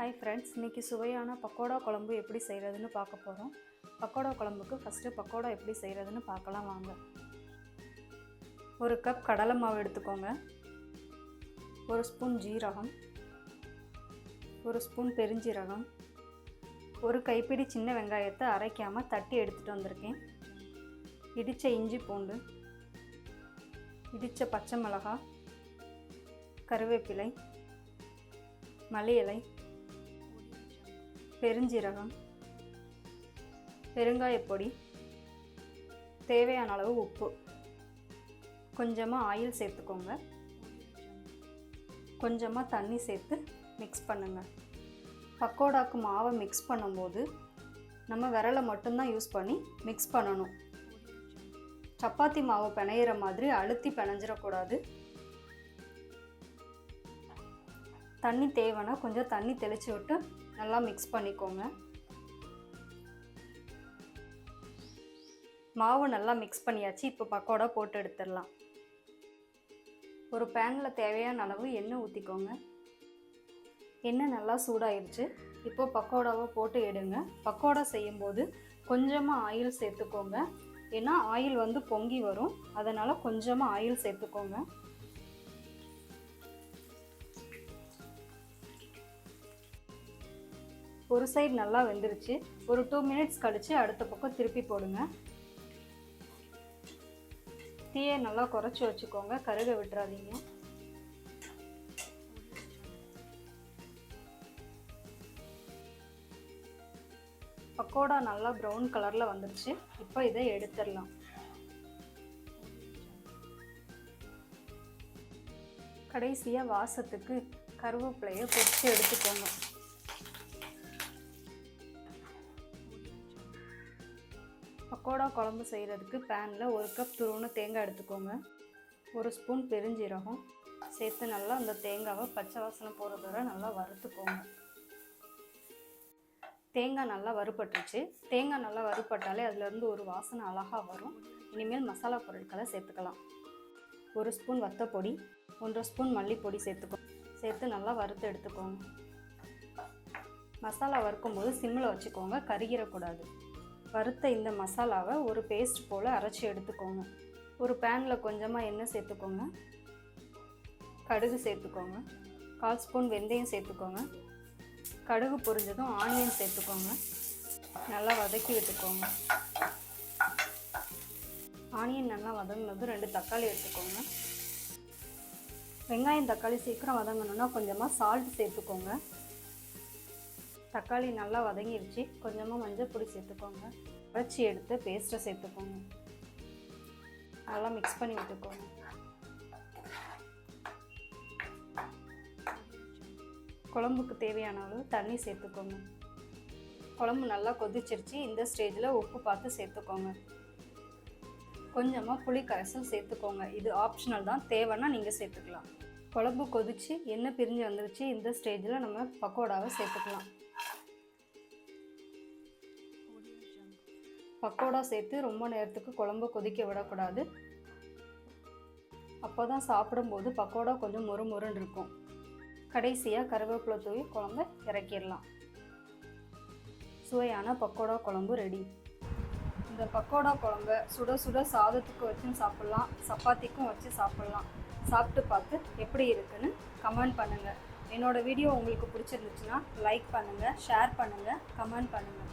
Hi friends இன்றைக்கி சுவையான பக்கோடா குழம்பு எப்படி செய்கிறதுன்னு பார்க்க போகிறோம் பக்கோடா குழம்புக்கு ஃபஸ்ட்டு பக்கோடா எப்படி செய்கிறதுன்னு பார்க்கலாம் வாங்க. ஒரு கப் கடலை மாவு எடுத்துக்கோங்க. ஒரு ஸ்பூன் ஜீரகம். ஒரு ஸ்பூன் பெருஞ்சீரகம். ஒரு கைப்பிடி சின்ன வெங்காயத்தை அரைக்காமல் தட்டி எடுத்துகிட்டு வந்திருக்கேன். இடித்த இஞ்சி பூண்டு இடித்த பச்சை மிளகாய் கருவேப்பிலை மல்லி இலை பெருஞ்சீரகம் பெருங்காயப்பொடி தேவையான அளவு உப்பு. கொஞ்சமாக ஆயில் சேர்த்துக்கோங்க. கொஞ்சமாக தண்ணி சேர்த்து மிக்ஸ் பண்ணுங்கள் பக்கோடாக்கு மாவை மிக்ஸ் பண்ணும்போது நம்ம விரலை மட்டும்தான் யூஸ் பண்ணி மிக்ஸ் பண்ணணும். சப்பாத்தி மாவு பிணையிற மாதிரி அழுத்தி பிணைஞ்சிடக்கூடாது. தண்ணி தேவைன்னா கொஞ்சம் தண்ணி தெளித்து விட்டு நல்லா மிக்ஸ் பண்ணிக்கோங்க. மாவு நல்லா மிக்ஸ் பண்ணியாச்சு. இப்போ பக்கோடா போட்டு எடுத்துடலாம். ஒரு பேனில் தேவையான அளவு எண்ணெய் ஊற்றிக்கோங்க எண்ணெய் நல்லா சூடாயிருச்சு. இப்போ பக்கோடாவை போட்டு எடுங்க. பக்கோடா செய்யும்போது கொஞ்சமாக ஆயில் சேர்த்துக்கோங்க. ஏன்னா ஆயில் வந்து பொங்கி வரும். அதனால் கொஞ்சமாக ஆயில் சேர்த்துக்கோங்க. ஒரு சைடு நல்லா வெந்துருச்சு. ஒரு டூ மினிட்ஸ் கழித்து அடுத்த பக்கம் திருப்பி போடுங்க. தீயை நல்லா குறைச்சி வச்சுக்கோங்க. கருக விட்டுறாதீங்க. பக்கோடா நல்லா ப்ரௌன் கலரில் வந்துருச்சு. இப்போ இதை எடுத்துடலாம். கடைசியாக வாசத்துக்கு கருவேப்பிலையை பொறிச்சு எடுத்துக்கோங்க. பக்கோடா குழம்பு செய்கிறதுக்கு பேனில் ஒரு கப் துருவன தேங்காய் எடுத்துக்கோங்க. ஒரு ஸ்பூன் பெருஞ்சீரகம் சேர்த்து நல்லா அந்த தேங்காவை பச்சை வாசனை போகிறது வரை நல்லா வறுத்துக்கோங்க. தேங்காய் நல்லா வறுபட்டுருச்சு. தேங்காய் நல்லா வறுபட்டாலே அதுலேருந்து ஒரு வாசனை அழகாக வரும். இனிமேல் மசாலா பொருட்களை சேர்த்துக்கலாம். ஒரு ஸ்பூன் வத்தப்பொடி ஒன்றரை ஸ்பூன் மல்லிப்பொடி சேர்த்துக்கோ சேர்த்து நல்லா வறுத்து எடுத்துக்கோங்க. மசாலா வறுக்கும்போது சிம்மில் வச்சுக்கோங்க கருகிடக்கூடாது வறுத்த இந்த மசாலாவை ஒரு பேஸ்ட் போல் அரைச்சி எடுத்துக்கோங்க. ஒரு பேனில் கொஞ்சமாக எண்ணெய் சேர்த்துக்கோங்க. கடுகு சேர்த்துக்கோங்க. கால் ஸ்பூன் வெந்தயம் சேர்த்துக்கோங்க. கடுகு பொரிஞ்சதும் ஆனியன் சேர்த்துக்கோங்க. நல்லா வதக்கி விட்டுக்கோங்க. ஆனியன் நல்லா வதங்கினதும் ரெண்டு தக்காளி எடுத்துக்கோங்க. வெங்காயம் தக்காளி சீக்கிரம் வதங்கணுன்னா கொஞ்சமாக சால்ட் சேர்த்துக்கோங்க. தக்காளி நல்லா வதங்கிடுச்சு கொஞ்சமாக மஞ்சள் பொடி சேர்த்துக்கோங்க. அரைச்சி எடுத்து பேஸ்ட்டை சேர்த்துக்கோங்க. நல்லா மிக்ஸ் பண்ணி விட்டுக்கோங்க. குழம்புக்கு தேவையான அளவு தண்ணி சேர்த்துக்கோங்க. குழம்பு நல்லா கொதிச்சிருச்சு. இந்த ஸ்டேஜில் உப்பு பார்த்து சேர்த்துக்கோங்க. கொஞ்சமாக புளி கரைசல் சேர்த்துக்கோங்க. இது ஆப்ஷனல் தான். தேவைன்னா நீங்கள் சேர்த்துக்கலாம். குழம்பு கொதிச்சு எண்ணெய் பிரிஞ்சு வந்துருச்சு. இந்த ஸ்டேஜில் நம்ம பக்கோடாவை சேர்த்துக்கலாம். பக்கோடா சேர்த்து ரொம்ப நேரத்துக்கு குழம்பு கொதிக்க விடக்கூடாது. அப்போ தான் சாப்பிடும்போது பக்கோடா கொஞ்சம் மொறு மொறுன்னு இருக்கும். கடைசியாக கருவேப்பிலை தூவி குழம்ப இறக்கிடலாம். சுவையான பக்கோடா குழம்பு ரெடி இந்த பக்கோடா குழம்ப சுட சுட சாதத்துக்கு வச்சும் சாப்பிட்லாம். சப்பாத்திக்கும் வச்சு சாப்பிட்லாம். சாப்பிட்டு பார்த்து எப்படி இருக்குன்னு கமெண்ட் பண்ணுங்கள் என்னோடய வீடியோ உங்களுக்கு பிடிச்சிருந்துச்சுன்னா லைக் பண்ணுங்கள் ஷேர் பண்ணுங்கள் கமெண்ட் பண்ணுங்கள்